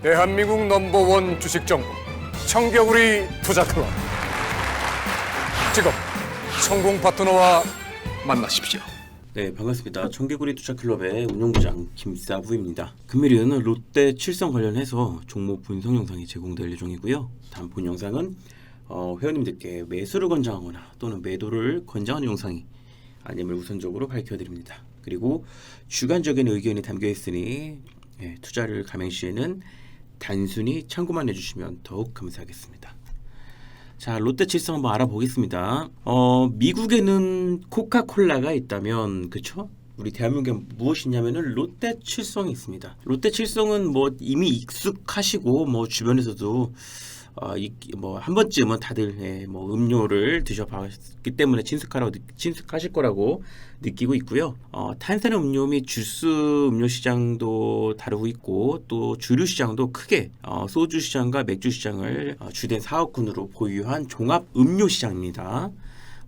대한민국 넘버원 주식 정보 청겨구리 투자 클럽 지금 성공 파트너와 만나십시오. 네, 반갑습니다. 청개구리 투자클럽의 운영부장 김사부입니다. 금일은 롯데 칠성 관련해서 종목 분석 영상이 제공될 예정이고요. 다음 본 영상은 어, 회원님들께 매수를 권장하거나 또는 매도를 권장하는 영상이 아님을 우선적으로 밝혀드립니다. 그리고 주관적인 의견이 담겨 있으니 예, 투자를 감행 시에는 단순히 참고만 해주시면 더욱 감사하겠습니다. 자, 롯데 칠성 한번 알아보겠습니다. 어, 미국에는 코카콜라가 있다면, 그쵸? 우리 대한민국에 무엇이냐면은 롯데 칠성이 있습니다. 롯데 칠성은 뭐 이미 익숙하시고 뭐 주변에서도 어, 뭐한 번쯤은 다들 예, 뭐 음료를 드셔봤기 때문에 친숙하라고 느- 친숙하실 거라고 느끼고 있고요. 어, 탄산음 음료 및 주스 음료 시장도 다루고 있고 또 주류 시장도 크게 어, 소주 시장과 맥주 시장을 어, 주된 사업군으로 보유한 종합 음료 시장입니다.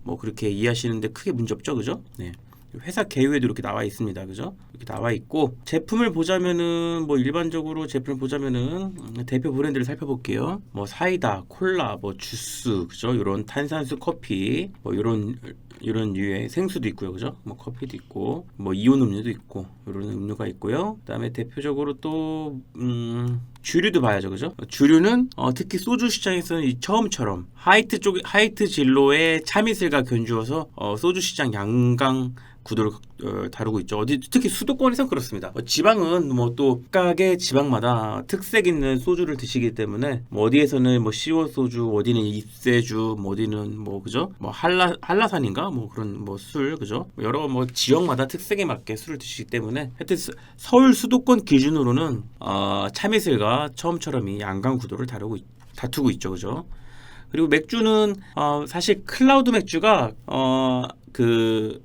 뭐 그렇게 이해하시는데 크게 문제 없죠, 그죠? 네. 회사 개요에도 이렇게 나와 있습니다. 그죠? 이렇게 나와 있고 제품을 보자면은 뭐 일반적으로 제품을 보자면은 음, 대표 브랜드를 살펴볼게요. 뭐 사이다, 콜라, 뭐 주스, 그죠? 이런 탄산수 커피, 뭐 이런 이런 류의 생수도 있고요, 그죠? 뭐 커피도 있고, 뭐 이온 음료도 있고 이런 음료가 있고요. 그다음에 대표적으로 또 음, 주류도 봐야죠, 그죠? 주류는 어, 특히 소주 시장에서는 이 처음처럼 하이트 쪽 하이트 진로의 참이슬과 견주어서 어, 소주 시장 양강 구도를 어, 다루고 있죠. 어디 특히 수도권에선 그렇습니다. 어, 지방은 뭐또 각각의 지방마다 특색 있는 소주를 드시기 때문에 뭐 어디에서는 뭐 시원 소주, 어디는 입세주, 뭐 어디는 뭐 그죠? 뭐 한라 한라산인가 뭐 그런 뭐 술 그죠? 뭐 여러 뭐 지역마다 특색에 맞게 술을 드시기 때문에 하여튼 스- 서울 수도권 기준으로는 어, 참이슬과 처음처럼 이 양강 구도를 다루고 있- 다투고 있죠, 그죠? 그리고 맥주는 어, 사실 클라우드 맥주가 어, 그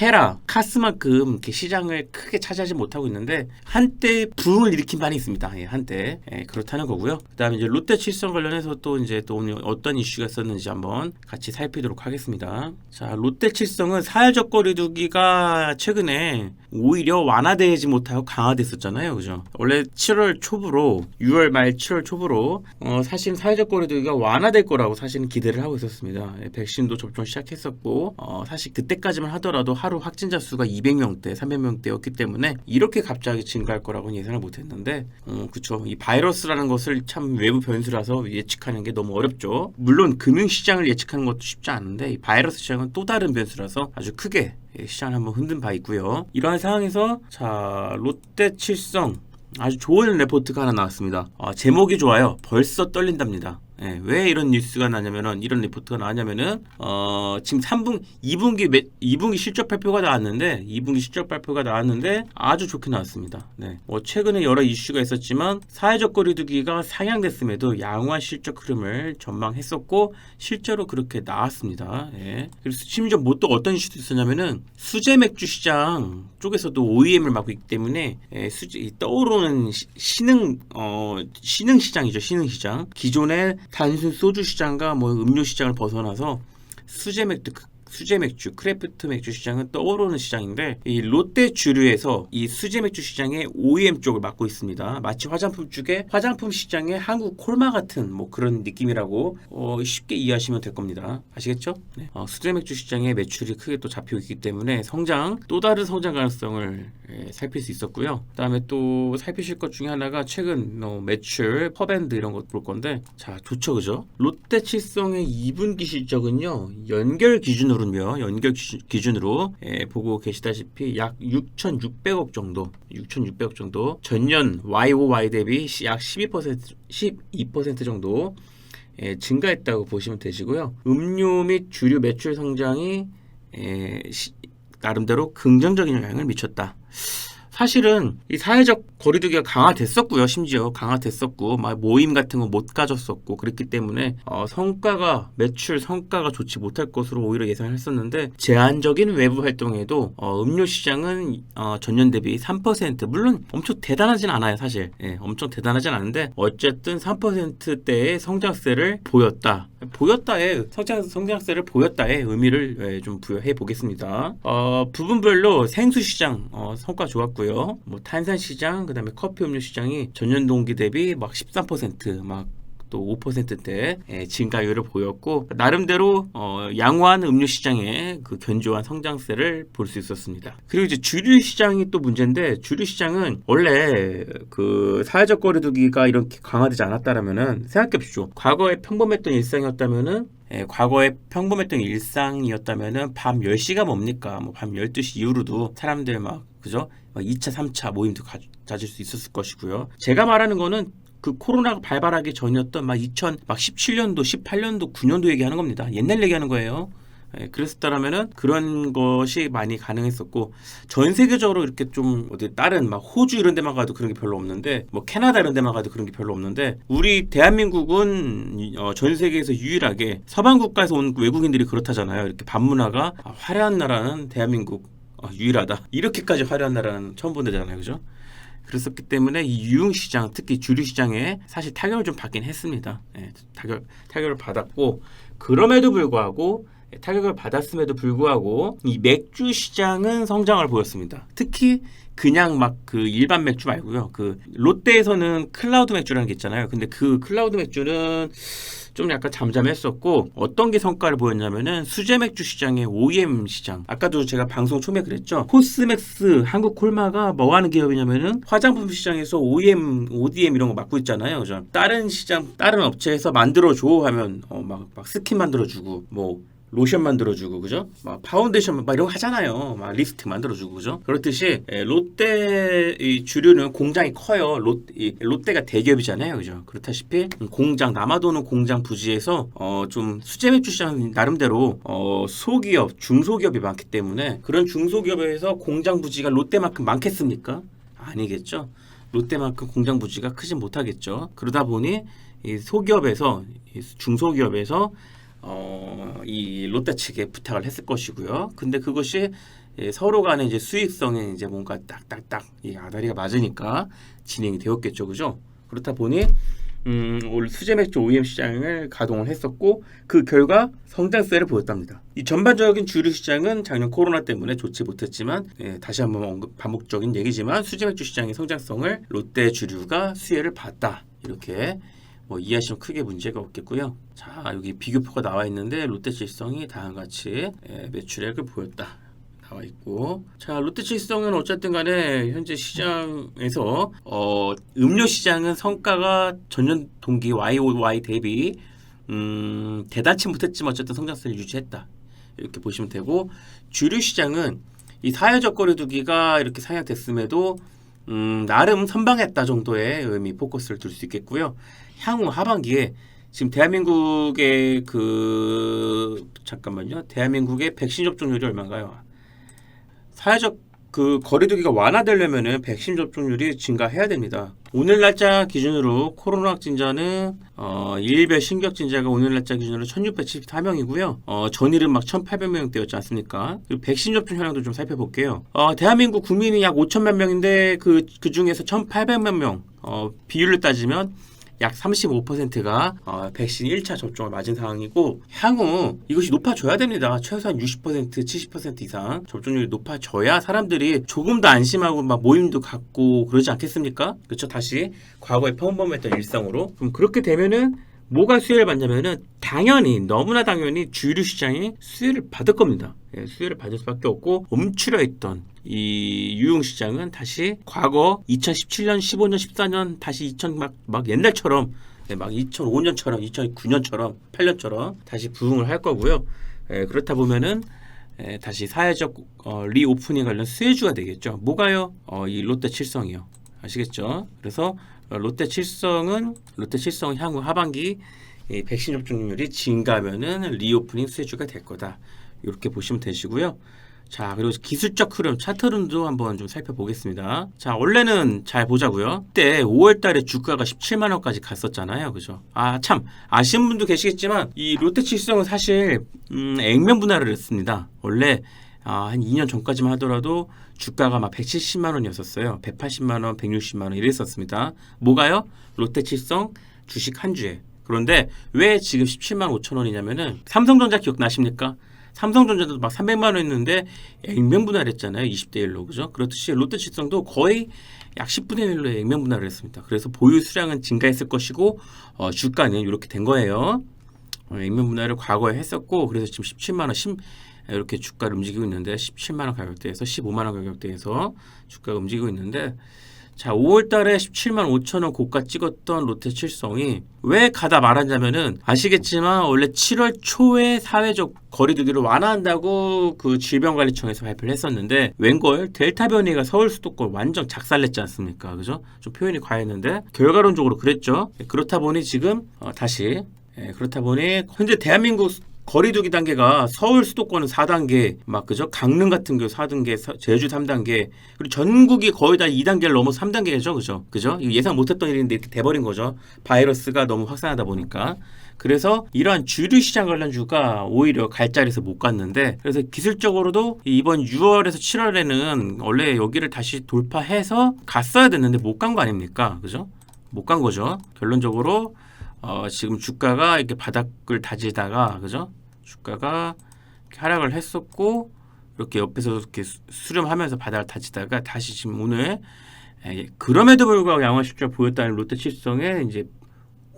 테라, 카스만큼 시장을 크게 차지하지 못하고 있는데 한때 부흥을 일으킨 바는 있습니다. 예, 한때 예, 그렇다는 거고요. 그다음에 이제 롯데 칠성 관련해서 또 이제 또 오늘 어떤 이슈가 있었는지 한번 같이 살피도록 하겠습니다. 자, 롯데 칠성은 사회적 거리두기가 최근에 오히려 완화되지 못하고 강화됐었잖아요, 그죠? 원래 7월 초부로 6월 말 7월 초부로 어, 사실 사회적 거리두기가 완화될 거라고 사실은 기대를 하고 있었습니다. 예, 백신도 접종 시작했었고 어, 사실 그때까지만 하더라도 하루 확진자 수가 200명대, 300명대였기 때문에 이렇게 갑자기 증가할 거라고는 예상을 못했는데, 어, 그쵸. 이 바이러스라는 것을 참 외부 변수라서 예측하는 게 너무 어렵죠. 물론 금융시장을 예측하는 것도 쉽지 않은데 이 바이러스 시장은 또 다른 변수라서 아주 크게 예, 시장을 한번 흔든 바 있고요. 이러한 상황에서 자 롯데 칠성 아주 좋은 레포트가 하나 나왔습니다. 아, 제목이 좋아요. 벌써 떨린답니다. 예, 왜 이런 뉴스가 나냐면은 이런 리포트가 나왔냐면은 어, 지금 3분 2분기 매, 2분기 실적 발표가 나왔는데 2분기 실적 발표가 나왔는데 아주 좋게 나왔습니다. 네. 뭐 최근에 여러 이슈가 있었지만 사회적 거리두기가 상향됐음에도 양호한 실적 흐름을 전망했었고 실제로 그렇게 나왔습니다. 예. 그래서 심지어 뭐 또 어떤 이슈도 있었냐면은 수제 맥주 시장 쪽에서도 OEM을 맡고 있기 때문에 예, 수제 이 떠오르는 시, 신흥 어 신흥 시장이죠 신흥 시장 기존의 단순 소주 시장과 뭐 음료 시장을 벗어나서 수제 맥주 수제 맥주, 크래프트 맥주 시장은 떠오르는 시장인데 이 롯데 주류에서 이 수제 맥주 시장의 OEM 쪽을 맡고 있습니다. 마치 화장품 쪽에 화장품 시장의 한국 콜마 같은 뭐 그런 느낌이라고 어, 쉽게 이해하시면 될 겁니다. 아시겠죠? 네. 어, 수제 맥주 시장의 매출이 크게 또 잡히고 있기 때문에 성장 또 다른 성장 가능성을 예, 살필 수 있었고요. 그다음에 또 살피실 것 중에 하나가 최근 어, 매출, 퍼밴드 이런 것 볼 건데 자 좋죠, 그죠? 롯데 칠성의 2분기 실적은요 연결 기준으로 요, 연결 기준- 기준으로 예, 보고 계시다시피 약 6,600억 정도, 6,600억 정도 전년 YOY 대비 시- 약12% 12% 정도 예, 증가했다고 보시면 되시고요. 음료 및 주류 매출 성장이 예, 시- 나름대로 긍정적인 영향을 미쳤다. 사실은 이 사회적 거리두기가 강화됐었고요. 심지어 강화됐었고 막 모임 같은 거 못 가졌었고 그랬기 때문에 어, 성과가 매출 성과가 좋지 못할 것으로 오히려 예상을 했었는데 제한적인 외부 활동에도 어, 음료 시장은 어, 전년 대비 3% 물론 엄청 대단하진 않아요 사실 예, 엄청 대단하진 않은데 어쨌든 3%대의 성장세를 보였다. 보였다에 성장 성장세를 보였다에 의미를 예, 좀 부여해 보겠습니다. 어, 부분별로 생수 시장 어, 성과 좋았고요. 뭐 탄산 시장 그다음에 커피 음료 시장이 전년 동기 대비 막 13%막 또 5%대 예, 증가율을 보였고 나름대로 어, 양호한 음료 시장의 그 견조한 성장세를 볼 수 있었습니다. 그리고 이제 주류 시장이 또 문제인데 주류 시장은 원래 그 사회적 거리두기가 이렇게 강화되지 않았다라면은 생각해 보십시오. 과거에 평범했던 일상이었다면은 예, 과거에 평범했던 일상이었다면은 밤 10시가 뭡니까? 뭐 밤 12시 이후로도 사람들 막 그죠? 막 2차, 3차 모임도 가, 가질 수 있었을 것이고요. 제가 말하는 거는 그 코로나가 발발하기 전이었던 막 2017년도, 18년도, 9년도 얘기하는 겁니다. 옛날 얘기하는 거예요. 예, 그랬었다라면은 그런 것이 많이 가능했었고 전 세계적으로 이렇게 좀 어디 다른 막 호주 이런 데만 가도 그런 게 별로 없는데 뭐 캐나다 이런 데만 가도 그런 게 별로 없는데 우리 대한민국은 어, 전 세계에서 유일하게 서방 국가에서 온 외국인들이 그렇다잖아요. 이렇게 반문화가 아, 화려한 나라는 대한민국 어, 유일하다. 이렇게까지 화려한 나라는 처음 본 데잖아요, 그죠? 그랬었기 때문에 이 유흥 시장, 특히 주류 시장에 사실 타격을 좀 받긴 했습니다. 예, 타격 타격을 받았고 그럼에도 불구하고 예, 타격을 받았음에도 불구하고 이 맥주 시장은 성장을 보였습니다. 특히 그냥 막 그 일반 맥주 말고요. 그 롯데에서는 클라우드 맥주라는 게 있잖아요. 근데 그 클라우드 맥주는 좀 약간 잠잠했었고 어떤 게 성과를 보였냐면은 수제 맥주 시장의 OEM 시장. 아까도 제가 방송 초에 그랬죠? 코스맥스 한국 콜마가 뭐 하는 기업이냐면은 화장품 시장에서 OEM ODM 이런 거 맡고 있잖아요. 그죠? 다른 시장 다른 업체에서 만들어 줘 하면 어 막 막 스킨 만들어 주고 뭐 로션 만들어주고 그죠? 막 파운데이션 막 이런 거 하잖아요. 막 립스틱 만들어주고 그죠? 그렇듯이 예, 롯데 이 주류는 공장이 커요. 롯, 이 롯데가 대기업이잖아요, 그죠? 그렇다시피 공장 남아도는 공장 부지에서 어, 좀 수제 맥주 시장 나름대로 어, 소기업, 중소기업이 많기 때문에 그런 중소기업에서 공장 부지가 롯데만큼 많겠습니까? 아니겠죠. 롯데만큼 공장 부지가 크진 못하겠죠. 그러다 보니 이 소기업에서 이 중소기업에서 어, 이 롯데 측에 부탁을 했을 것이고요. 근데 그것이 예, 서로 간에 이제 수익성에 이제 뭔가 딱딱딱 이 아다리가 맞으니까 진행이 되었겠죠, 그죠? 그렇다 보니 음, 올 수제 맥주 OEM 시장을 가동을 했었고 그 결과 성장세를 보였답니다. 이 전반적인 주류 시장은 작년 코로나 때문에 좋지 못했지만 예, 다시 한번 언급 반복적인 얘기지만 수제 맥주 시장의 성장성을 롯데 주류가 수혜를 봤다 이렇게 뭐 이해하시면 크게 문제가 없겠고요. 자 여기 비교표가 나와 있는데 롯데 질성이 다음과 같이 예, 매출액을 보였다. 나와 있고 자 롯데 칠성은 어쨌든 간에 현재 시장에서 어, 음료 시장은 성과가 전년 동기 YOY 대비 음, 대단치 못했지만 어쨌든 성장세를 유지했다 이렇게 보시면 되고 주류 시장은 이 사회적 거리두기가 이렇게 상향됐음에도 음, 나름 선방했다 정도의 의미 포커스를 둘 수 있겠고요. 향후 하반기에 지금 대한민국의 그 잠깐만요. 대한민국의 백신 접종률이 얼마인가요? 사회적 그 거리두기가 완화되려면은 백신 접종률이 증가해야 됩니다. 오늘 날짜 기준으로 코로나 확진자는 어, 일별 신규 확진자가 오늘 날짜 기준으로 1,674명이고요. 어, 전일은 막 1,800명대였지 않습니까? 그리고 백신 접종 현황도 좀 살펴볼게요. 어, 대한민국 국민이 약 5천만 명인데 그, 그 중에서 1,800만 명 어, 비율로 따지면 약 35%가 어, 백신 1차 접종을 맞은 상황이고 향후 이것이 높아져야 됩니다. 최소한 60% 70% 이상 접종률이 높아져야 사람들이 조금 더 안심하고 막 모임도 갖고 그러지 않겠습니까? 그렇죠. 다시 과거에 평범했던 일상으로 그럼 그렇게 되면은 뭐가 수혜를 받냐면은 당연히 너무나 당연히 주류 시장이 수혜를 받을 겁니다. 예, 수혜를 받을 수밖에 없고 움츠려 있던 이 유흥 시장은 다시 과거 2017년, 15년, 14년 다시 2000 막 막 옛날처럼 예, 막 2005년처럼 2009년처럼 8년처럼 다시 부흥을 할 거고요. 예, 그렇다 보면은 예, 다시 사회적 어, 리오프닝 관련 수혜주가 되겠죠. 뭐가요? 어, 이 롯데 칠성이요. 아시겠죠? 그래서 어, 롯데 칠성은 롯데 칠성 향후 하반기 이 백신 접종률이 증가하면은 리오프닝 수혜주가 될 거다. 이렇게 보시면 되시고요. 자, 그리고 기술적 흐름, 차트 흐름도 한번 좀 살펴보겠습니다. 자, 원래는 잘 보자고요. 그때 5월 달에 주가가 17만 원까지 갔었잖아요. 그죠? 아, 참. 아시는 분도 계시겠지만 이 롯데 칠성은 사실 음, 액면 분할을 했습니다. 원래 아, 한 2년 전까지만 하더라도 주가가 막 170만 원이었었어요. 180만 원, 160만 원 이랬었습니다. 뭐가요? 롯데 칠성 주식 한 주에. 그런데 왜 지금 17만 5천 원이냐면은 삼성전자 기억나십니까? 삼성전자도 막 300만 원 했는데 액면 분할했잖아요. 20대 1로 그죠? 그렇듯이 롯데칠성도 거의 약 10분의 1로 액면 분할을 했습니다. 그래서 보유 수량은 증가했을 것이고 어, 주가는 이렇게 된 거예요. 어, 액면 분할을 과거에 했었고 그래서 지금 17만 원 10, 이렇게 주가를 움직이고 있는데 17만 원 가격대에서 15만 원 가격대에서 주가가 움직이고 있는데 자, 5월 달에 17만 5천 원 고가 찍었던 롯데 칠성이 왜 가다 말았냐면은 아시겠지만 원래 7월 초에 사회적 거리두기를 완화한다고 그 질병관리청에서 발표를 했었는데 웬걸 델타 변이가 서울 수도권 완전 작살냈지 않습니까? 그죠? 좀 표현이 과했는데 결과론적으로 그랬죠. 그렇다 보니 지금 어, 다시 예, 그렇다 보니 현재 대한민국 거리두기 단계가 서울 수도권은 4단계, 막 그죠? 강릉 같은 경우 4단계, 서- 제주 3단계, 그리고 전국이 거의 다 2단계를 넘어 3단계죠, 그죠? 그죠? 예상 못했던 일인데 이렇게 돼버린 거죠. 바이러스가 너무 확산하다 보니까. 그래서 이러한 주류 시장 관련주가 오히려 갈 자리에서 못 갔는데 그래서 기술적으로도 이번 6월에서 7월에는 원래 여기를 다시 돌파해서 갔어야 됐는데 못 간 거 아닙니까? 그죠? 못 간 거죠. 결론적으로 어, 지금 주가가 이렇게 바닥을 다지다가 그죠? 주가가 이렇게 하락을 했었고 이렇게 옆에서 이렇게 수- 수렴하면서 바닥을 다지다가 다시 지금 오늘 에, 그럼에도 불구하고 양호 실적 보였다는 롯데 칠성에 이제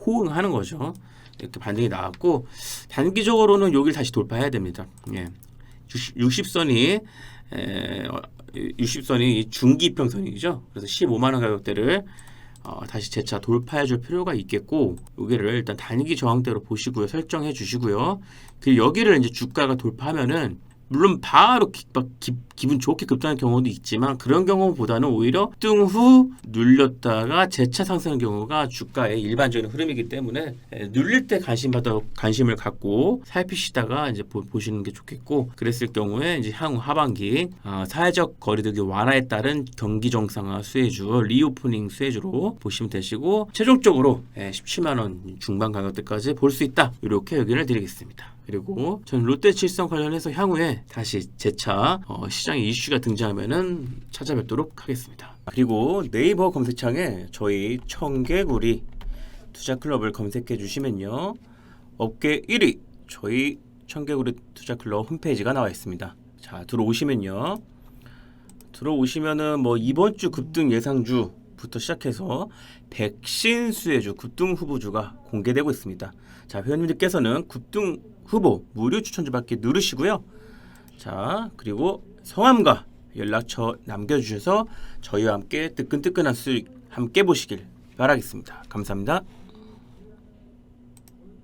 호응하는 거죠. 이렇게 반등이 나왔고 단기적으로는 여기를 다시 돌파해야 됩니다. 예. 60 선이 에, 어, 60선이 중기 이평선이죠. 그래서 15만 원 가격대를 어, 다시 재차 돌파해 줄 필요가 있겠고 여기를 일단 단기 저항대로 보시고요. 설정해 주시고요. 그 여기를 이제 주가가 돌파하면은 물론 바로 기, 막 기, 기분 좋게 급등하는 경우도 있지만 그런 경우보다는 오히려 등후 눌렸다가 재차 상승하는 경우가 주가의 일반적인 흐름이기 때문에 에, 눌릴 때 관심 받아 관심을 갖고 살피시다가 이제 보, 보시는 게 좋겠고 그랬을 경우에 이제 향후 하반기 어, 사회적 거리두기 완화에 따른 경기 정상화 수혜주 리오프닝 수혜주로 보시면 되시고 최종적으로 예, 17만 원 중반 가격대까지 볼 수 있다 이렇게 의견을 드리겠습니다. 그리고 저는 롯데 칠성 관련해서 향후에 다시 재차 어, 시장에 이슈가 등장하면은 찾아뵙도록 하겠습니다. 그리고 네이버 검색창에 저희 청개구리 투자클럽을 검색해 주시면요 업계 1위 저희 청개구리 투자클럽 홈페이지가 나와 있습니다. 자 들어오시면요 들어오시면은 뭐 이번 주 급등 예상주 부터 시작해서 백신 수혜주 급등 후보주가 공개되고 있습니다. 자 회원님들께서는 급등 후보 무료 추천주 받기 누르시고요. 자 그리고 성함과 연락처 남겨주셔서 저희와 함께 뜨끈뜨끈한 수익 함께 보시길 바라겠습니다. 감사합니다.